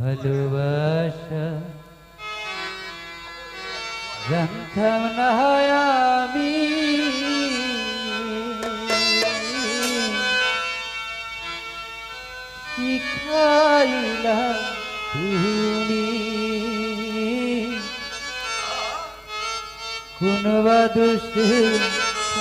ভালোবাসা। জানতাম না আমি। শিখাইলা তুমি? কোনবা দোষে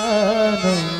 আনন্দ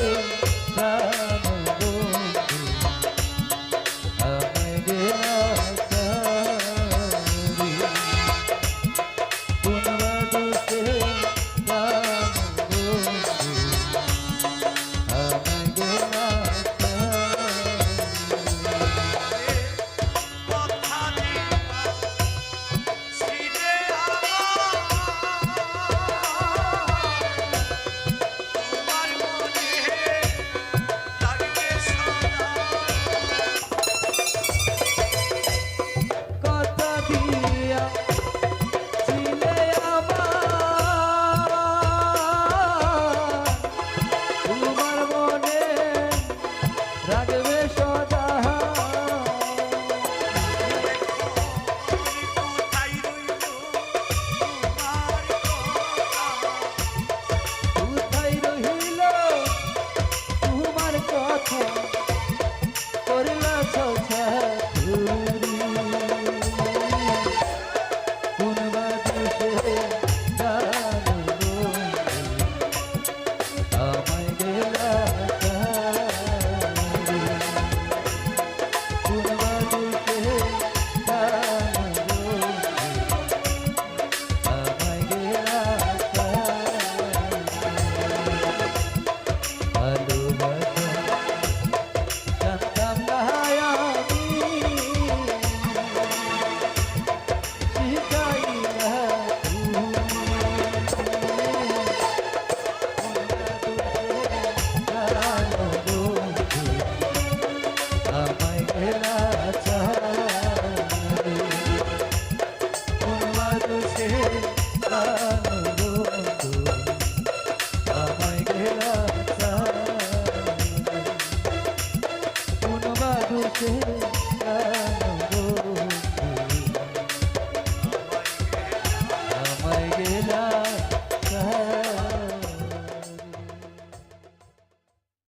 রে okay. could